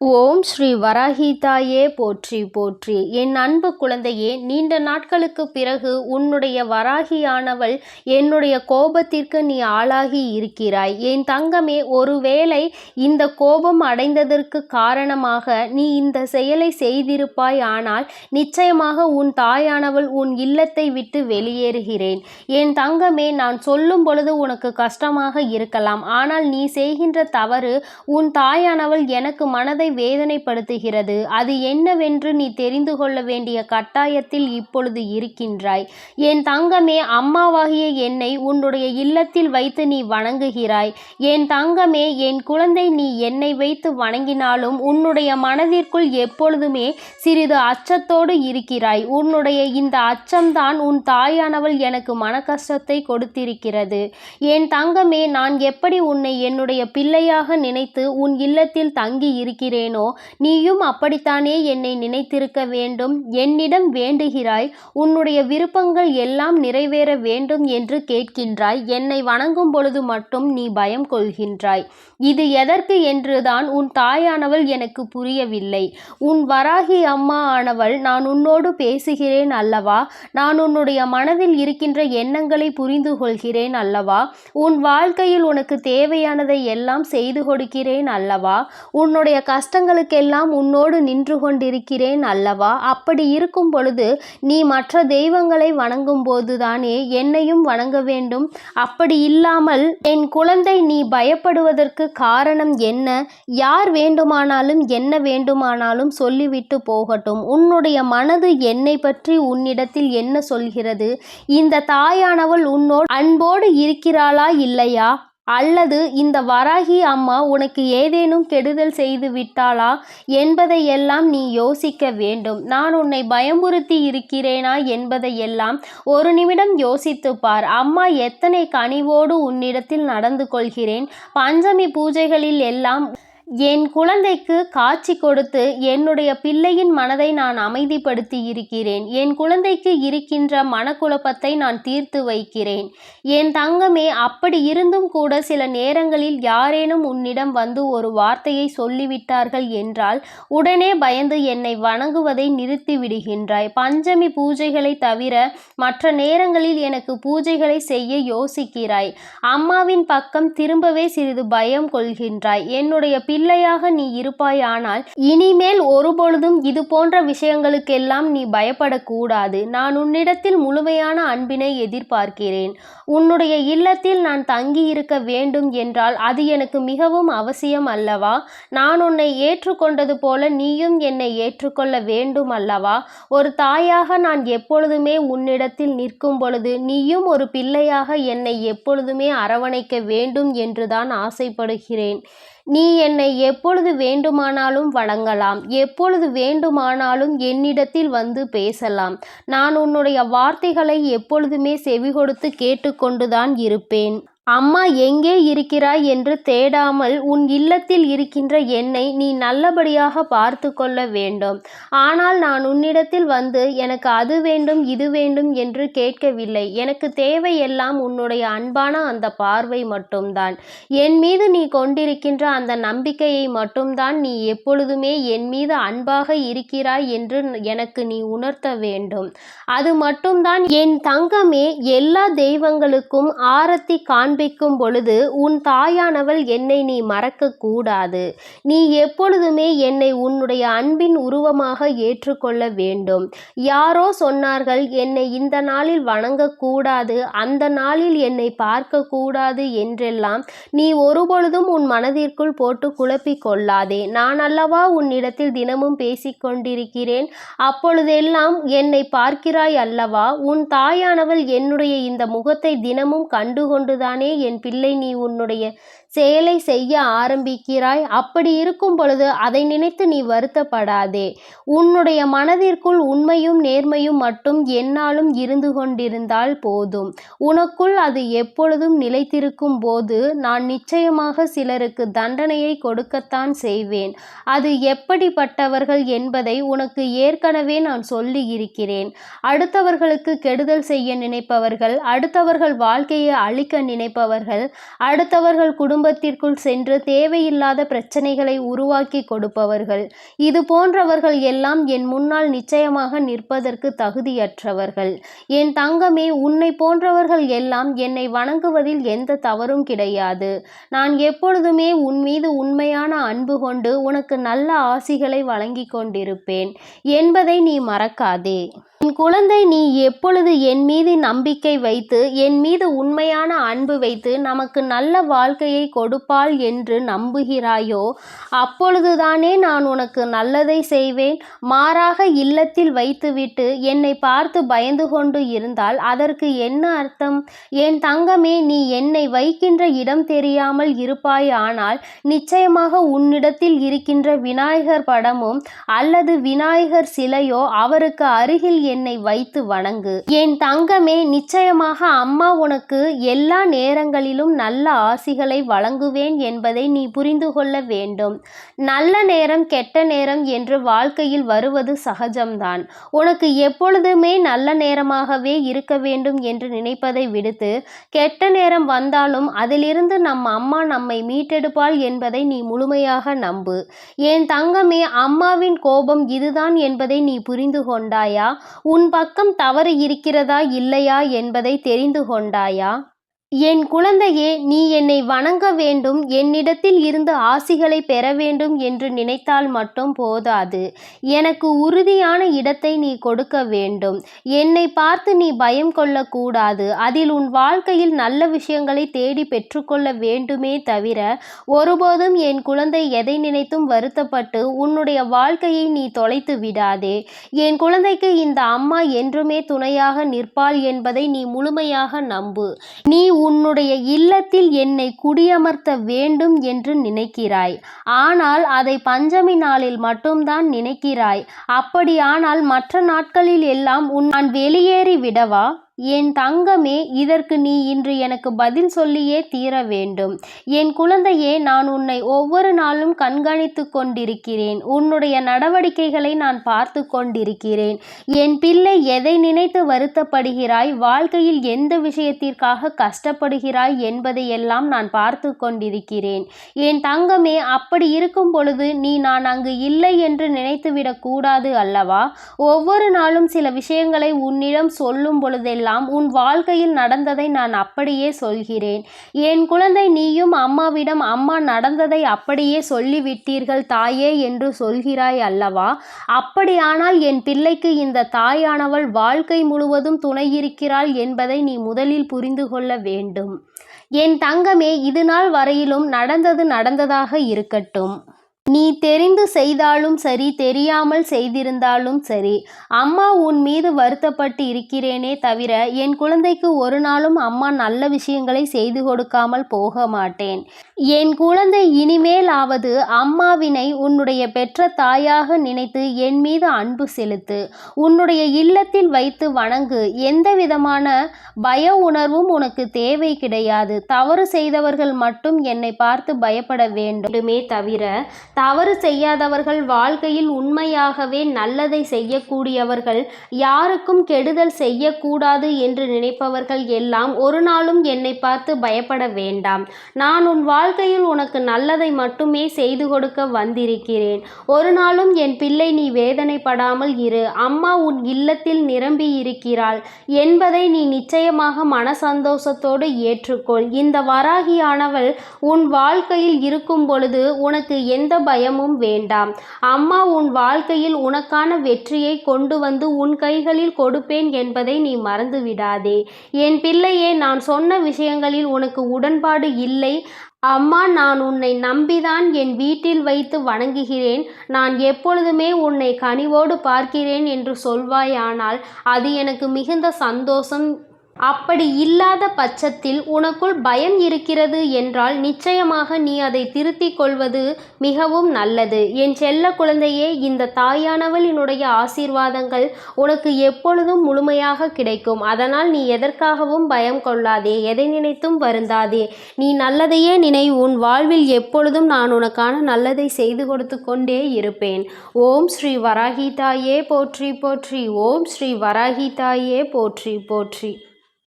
ஓம் ஸ்ரீ வராகிதாயே போற்றி போற்றி. என் அன்பு குழந்தையே நீண்ட நாட்களுக்கு பிறகு உன்னுடைய வராகியானவள் என்னுடைய கோபத்திற்கு நீ ஆளாகி இருக்கிறாய். என் தங்கமே ஒருவேளை இந்த கோபம் அடைந்ததற்கு காரணமாக நீ இந்த செயலை செய்திருப்பாய் ஆனால் நிச்சயமாக உன் தாயானவள் உன் இல்லத்தை விட்டு வெளியேறுகிறேன். என் தங்கமே நான் சொல்லும் பொழுது உனக்கு கஷ்டமாக இருக்கலாம். ஆனால் நீ செய்கின்ற தவறு உன் தாயானவள் எனக்கு மனதை வேதனைப்படுத்துகிறது. அது என்னவென்று நீ தெரிந்து கொள்ள வேண்டிய கட்டாயத்தில் இப்பொழுது இருக்கின்றாய். என் தங்கமே அம்மாவாகிய என்னை உன்னுடைய இல்லத்தில் வைத்து நீ வணங்குகிறாய். என் தங்கமே என் குழந்தை நீ என்னை வைத்து வணங்கினாலும் உன்னுடைய மனதிற்குள் எப்பொழுதுமே சிறிது அச்சத்தோடு இருக்கிறாய். உன்னுடைய இந்த அச்சம்தான் உன் தாயானவள் எனக்கு மன கஷ்டத்தை கொடுத்திருக்கிறது. என் தங்கமே நான் எப்படி உன்னை என்னுடைய பிள்ளையாக நினைத்து உன் இல்லத்தில் தங்கி இருக்கிறேன் இருக்கிறேனோ நீயும் அப்படித்தானே என்னை நினைத்திருக்க வேண்டும்? என்னிடம் வேண்டுகிறாய். உன்னுடைய விருப்பங்கள் எல்லாம் நிறைவேற வேண்டும் என்று கேட்கின்றாய். என்னை வணங்கும் பொழுது மட்டும் நீ பயம் கொள்கின்றாய். இது எதற்கு என்றுதான் உன் தாயானவள் எனக்கு புரியவில்லை. உன் வராகி அம்மா ஆனவள் நான் உன்னோடு பேசுகிறேன் அல்லவா? நான் உன்னுடைய மனதில் இருக்கின்ற எண்ணங்களை புரிந்து கொள்கிறேன் அல்லவா? உன் வாழ்க்கையில் உனக்கு தேவையானதை எல்லாம் செய்து கொடுக்கிறேன் அல்லவா? உன்னுடைய கஷ்ட கஷ்டங்களுக்கெல்லாம் உன்னோடு நின்று கொண்டிருக்கிறேன் அல்லவா? அப்படி இருக்கும் பொழுது நீ மற்ற தெய்வங்களை வணங்கும் போதுதானே என்னையும் வணங்க வேண்டும். அப்படி இல்லாமல் என் குழந்தை நீ பயப்படுவதற்கு காரணம் என்ன? யார் வேண்டுமானாலும் என்ன வேண்டுமானாலும் சொல்லிவிட்டு போகட்டும். உன்னுடைய மனது என்னை பற்றி உன்னிடத்தில் என்ன சொல்கிறது? இந்த தாயானவள் உன்னோடு அன்போடு இருக்கிறாளா இல்லையா? அல்லது இந்த வராகி அம்மா உனக்கு ஏதேனும் கெடுதல் செய்து விட்டாளா என்பதையெல்லாம் நீ யோசிக்க வேண்டும். நான் உன்னை பயமுறுத்தி இருக்கிறேனா என்பதையெல்லாம் ஒரு நிமிடம் யோசித்து பார். அம்மா எத்தனை கனிவோடு உன்னிடத்தில் நடந்து கொள்கிறேன். பஞ்சமி பூஜைகளில் எல்லாம் என் குழந்தைக்கு காட்சி கொடுத்து என்னுடைய பிள்ளையின் மனதை நான் அமைதிப்படுத்தி இருக்கிறேன். என் குழந்தைக்கு இருக்கின்ற மனக்குழப்பத்தை நான் தீர்த்து வைக்கிறேன். என் தங்கமே அப்படி இருந்தும் கூட சில நேரங்களில் யாரேனும் உன்னிடம் வந்து ஒரு வார்த்தையை சொல்லிவிட்டார்கள் என்றால் உடனே பயந்து என்னை வணங்குவதை நிறுத்தி விடுகின்றாய். பஞ்சமி பூஜைகளை தவிர மற்ற நேரங்களில் எனக்கு பூஜைகளை செய்ய யோசிக்கிறாய். அம்மாவின் பக்கம் திரும்பவே சிறிது பயம் கொள்கின்றாய். என்னுடைய பிள்ளையாக நீ இருப்பாயானால் இனிமேல் ஒருபொழுதும் இது போன்ற விஷயங்களுக்கெல்லாம் நீ பயப்படக்கூடாது. நான் உன்னிடத்தில் முழுமையான அன்பினை எதிர்பார்க்கிறேன். உன்னுடைய இல்லத்தில் நான் தங்கி இருக்க வேண்டும் என்றால் அது எனக்கு மிகவும் அவசியம் அல்லவா? நான் உன்னை ஏற்றுக்கொண்டது போல நீயும் என்னை ஏற்றுக்கொள்ள வேண்டும் அல்லவா? ஒரு தாயாக நான் எப்பொழுதுமே உன்னிடத்தில் நிற்கும் பொழுது நீயும் ஒரு பிள்ளையாக என்னை எப்பொழுதுமே அரவணைக்க வேண்டும் என்றுதான் ஆசைப்படுகிறேன். நீ என்னை எப்பொழுது வேண்டுமானாலும் வணங்கலாம். எப்பொழுது வேண்டுமானாலும் என்னிடத்தில் வந்து பேசலாம். நான் உன்னுடைய வார்த்தைகளை எப்பொழுதுமே செவி கொடுத்து கேட்டுக்கொண்டுதான் இருப்பேன். அம்மா எங்கே இருக்கிறாய் என்று தேடாமல் உன் இல்லத்தில் இருக்கின்ற என்னை நீ நல்லபடியாக பார்த்து கொள்ள வேண்டும். ஆனால் நான் உன்னிடத்தில் வந்து எனக்கு அது வேண்டும் இது வேண்டும் என்று கேட்கவில்லை. எனக்கு தேவையெல்லாம் உன்னுடைய அன்பான அந்த பார்வை மட்டும்தான். என் மீது நீ கொண்டிருக்கின்ற அந்த நம்பிக்கையை மட்டும்தான் நீ எப்பொழுதுமே என் மீது அன்பாக இருக்கிறாய் என்று எனக்கு நீ உணர்த்த வேண்டும். அது மட்டும்தான் என் தங்கமே எல்லா தெய்வங்களுக்கும் ஆரத்தி காண் காண்பிக்கும் பொழுது உன் தாயானவள் என்னை நீ மறக்க கூடாது. நீ எப்பொழுதுமே என்னை உன்னுடைய அன்பின் உருவமாக ஏற்றுக்கொள்ள வேண்டும். யாரோ சொன்னார்கள் என்னை இந்த நாளில் வணங்கக்கூடாது அந்த நாளில் என்னை பார்க்கக்கூடாது என்றெல்லாம் நீ ஒருபொழுதும் உன் மனதிற்குள் போட்டு குழப்பிக் கொள்ளாதே. நான் அல்லவா உன்னிடத்தில் தினமும் பேசிக்கொண்டிருக்கிறேன் அப்பொழுதெல்லாம் என்னை பார்க்கிறாய் அல்லவா? உன் தாயானவள் என்னுடைய இந்த முகத்தை தினமும் கண்டுகொண்டுதானே என் பிள்ளை நீ உன்னுடைய செயலை செய்ய ஆரம்பிக்கிறாய். அப்படி இருக்கும் பொழுது அதை நினைத்து நீ வருத்தப்படாதே. உன்னுடைய மனதிற்குள் உண்மையும் நேர்மையும் மட்டும் என்னாலும் இருந்து கொண்டிருந்தால் போதும். உனக்குள் அது எப்பொழுதும் நிலைத்திருக்கும் போது நான் நிச்சயமாக சிலருக்கு தண்டனையை கொடுக்கத்தான் செய்வேன். அது எப்படிப்பட்டவர்கள் என்பதை உனக்கு ஏற்கனவே நான் சொல்லி இருக்கிறேன் அடுத்தவர்களுக்கு கெடுதல் செய்ய நினைப்பவர்கள் அடுத்தவர்கள் வாழ்க்கையை அழிக்க நினைப்பவர்கள் அடுத்தவர்கள் குடும்ப குடும்பத்திற்குள் சென்று தேவையில்லாத பிரச்சனைகளை உருவாக்கி கொடுப்பவர்கள். இது போன்றவர்கள் எல்லாம் என் முன்னால் நிச்சயமாக நிற்பதற்கு தகுதியற்றவர்கள். என் தங்கமே உன்னை போன்றவர்கள் எல்லாம் என்னை வணங்குவதில் எந்த தவறும் கிடையாது. நான் எப்பொழுதுமே உன் மீது உண்மையான அன்பு கொண்டு உனக்கு நல்ல ஆசிகளை வழங்கி கொண்டிருப்பேன் என்பதை நீ மறக்காதே. என் குழந்தை நீ எப்பொழுது என் மீது நம்பிக்கை வைத்து என் மீது உண்மையான அன்பு வைத்து நமக்கு நல்ல வாழ்க்கையை கொடுப்பாள் என்று நம்புகிறாயோ அப்பொழுதுதானே நான் உனக்கு நல்லதை செய்வேன். மாறாக இல்லத்தில் வைத்துவிட்டு என்னை பார்த்து பயந்து கொண்டு இருந்தால் அதற்கு என்ன அர்த்தம்? என் தங்கமே நீ என்னை வைக்கின்ற இடம் தெரியாமல் இருப்பாய் ஆனால் நிச்சயமாக உன்னிடத்தில் இருக்கின்ற விநாயகர் படமும் அல்லது விநாயகர் சிலையோ அவருக்கு அருகில் என்னை வைத்து வணங்கு. என் தங்கமே நிச்சயமாக அம்மா உனக்கு எல்லா நேரங்களிலும் நல்ல ஆசிகளை வழங்குவேன் என்பதை நீ புரிந்து கொள்ள வேண்டும். நல்ல நேரம் கெட்ட நேரம் என்று வாழ்க்கையில் வருவது சகஜம்தான். உனக்கு எப்பொழுதுமே நல்ல நேரமாகவே இருக்க வேண்டும் என்று நினைப்பதை விடுத்து கெட்ட நேரம் வந்தாலும் அதிலிருந்து நம் அம்மா நம்மை மீட்டெடுப்பாள் என்பதை நீ முழுமையாக நம்பு. என் தங்கமே அம்மாவின் கோபம் இதுதான் என்பதை நீ புரிந்து கொண்டாயா? உன் பக்கம் தவறு இருக்கிறதா இல்லையா என்பதை தெரிந்து கொண்டாயா? என் குழந்தையே நீ என்னை வணங்க வேண்டும். என்னிடத்தில் இருந்து ஆசிகளை பெற வேண்டும் என்று நினைத்தால் மட்டும் போதாது. எனக்கு உறுதியான இடத்தை நீ கொடுக்க வேண்டும். என்னை பார்த்து நீ பயம் கொள்ளக்கூடாது அதில் உன் வாழ்க்கையில் நல்ல விஷயங்களை தேடி பெற்றுக்கொள்ள வேண்டுமே தவிர ஒருபோதும் என் குழந்தை எதை நினைத்தும் வருத்தப்பட்டு உன்னுடைய வாழ்க்கையை நீ தொலைத்து விடாதே. என் குழந்தைக்கு இந்த அம்மா என்றுமே துணையாக நிற்பாள் என்பதை நீ முழுமையாக நம்பு. நீ உன்னுடைய இல்லத்தில் என்னை குடியமர்த்த வேண்டும் என்று நினைக்கிறாய். ஆனால் அதை பஞ்சமி நாளில் மட்டும்தான் நினைக்கிறாய். அப்படியானால் மற்ற நாட்களில் எல்லாம் உன் நான் வெளியேறி விடவா? என் தங்கமே இதற்கு நீ இன்று எனக்கு பதில் சொல்லியே தீர வேண்டும். என் குழந்தையே நான் உன்னை ஒவ்வொரு நாளும் கண்காணித்து கொண்டிருக்கிறேன். உன்னுடைய நடவடிக்கைகளை நான் பார்த்து கொண்டிருக்கிறேன். என் பிள்ளை எதை நினைத்து வருத்தப்படுகிறாய்? வாழ்க்கையில் எந்த விஷயத்திற்காக கஷ்டப்படுகிறாய் என்பதையெல்லாம் நான் பார்த்து கொண்டிருக்கிறேன். என் தங்கமே அப்படி இருக்கும் பொழுது நீ நான் அங்கு இல்லை என்று நினைத்துவிடக் கூடாது அல்லவா? ஒவ்வொரு நாளும் சில விஷயங்களை உன்னிடம் சொல்லும் பொழுதெல்லாம் எல்லாம் உன் வாழ்க்கையில் நடந்ததை நான் அப்படியே சொல்கிறேன். என் குழந்தை நீயும் அம்மாவிடம் அம்மா நடந்ததை அப்படியே சொல்லிவிட்டீர்கள் தாயே என்று சொல்கிறாய் அல்லவா? அப்படியானால் என் பிள்ளைக்கு இந்த தாயானவள் வாழ்க்கை முழுவதும் துணையிருக்கிறாள் என்பதை நீ முதலில் புரிந்து கொள்ள வேண்டும். என் தங்கமே இது நாள் வரையிலும் நடந்தது நடந்ததாக இருக்கட்டும். நீ தெரிந்து செய்தாலும் சரி தெரியாமல் செய்திருந்தாலும் சரி அம்மா உன் மீது வருத்தப்பட்டு இருக்கிறேனே தவிர என் குழந்தைக்கு ஒரு நாளும் அம்மா நல்ல விஷயங்களை செய்து கொடுக்காமல் போக மாட்டேன். என் குழந்தை இனிமேலாவது அம்மாவினை உன்னுடைய பெற்ற தாயாக நினைத்து என் மீது அன்பு செலுத்து. உன்னுடைய இல்லத்தில் வைத்து வணங்கு. எந்த விதமான பய உணர்வும் உனக்கு தேவை கிடையாது. தவறு செய்தவர்கள் மட்டும் என்னை பார்த்து பயப்பட வேண்டுமே தவிர தவறு செய்யாதவர்கள் வாழ்க்கையில் உண்மையாகவே நல்லதை செய்யக்கூடியவர்கள் யாருக்கும் கெடுதல் செய்யக்கூடாது என்று நினைப்பவர்கள் எல்லாம் ஒரு நாளும் என்னை பார்த்து பயப்பட வேண்டாம். நான் உன் வாழ் வாழ்க்கையில் உனக்கு நல்லதை மட்டுமே செய்து கொடுக்க வந்திருக்கிறேன். ஒரு நாளும் என் பிள்ளை நீ வேதனைப்படாமல் இரு. அம்மா உன் இல்லத்தில் நிரம்பி இருக்கிறாள். என்பதை நீ நிச்சயமாக மன சந்தோஷத்தோடு ஏற்றுக்கொள். இந்த வராகியானவள் உன் வாழ்க்கையில் இருக்கும் பொழுது உனக்கு எந்த பயமும் வேண்டாம். அம்மா உன் வாழ்க்கையில் உனக்கான வெற்றியை கொண்டு வந்து உன் கைகளில் கொடுப்பேன் என்பதை நீ மறந்து விடாதே என் பிள்ளையே நான் சொன்ன விஷயங்களில் உனக்கு உடன்பாடு இல்லை. அம்மா நான் உன்னை நம்பிதான் என் வீட்டில் வைத்து வணங்குகிறேன். நான் எப்பொழுதுமே உன்னை கனிவோடு பார்க்கிறேன் என்று சொல்வாயானால் அது எனக்கு மிகுந்த சந்தோஷம் அப்படி இல்லாத பட்சத்தில் உனக்குள் பயம் இருக்கிறது என்றால் நிச்சயமாக நீ அதை திருத்திக் கொள்வது மிகவும் நல்லது. என் செல்ல குழந்தையே இந்த தாயானவளினுடைய ஆசீர்வாதங்கள் உனக்கு எப்பொழுதும் முழுமையாக கிடைக்கும். அதனால் நீ எதற்காகவும் பயம் கொள்ளாதே எதை நினைத்தும் வருந்தாதே. நீ நல்லதையே நினை உன் வாழ்வில் எப்பொழுதும் நான் உனக்கான நல்லதை செய்து கொடுத்து கொண்டே இருப்பேன். ஓம் ஸ்ரீ வராகி தாயே போற்றி போற்றி. ஓம் ஸ்ரீ வராகி தாயே போற்றி போற்றி.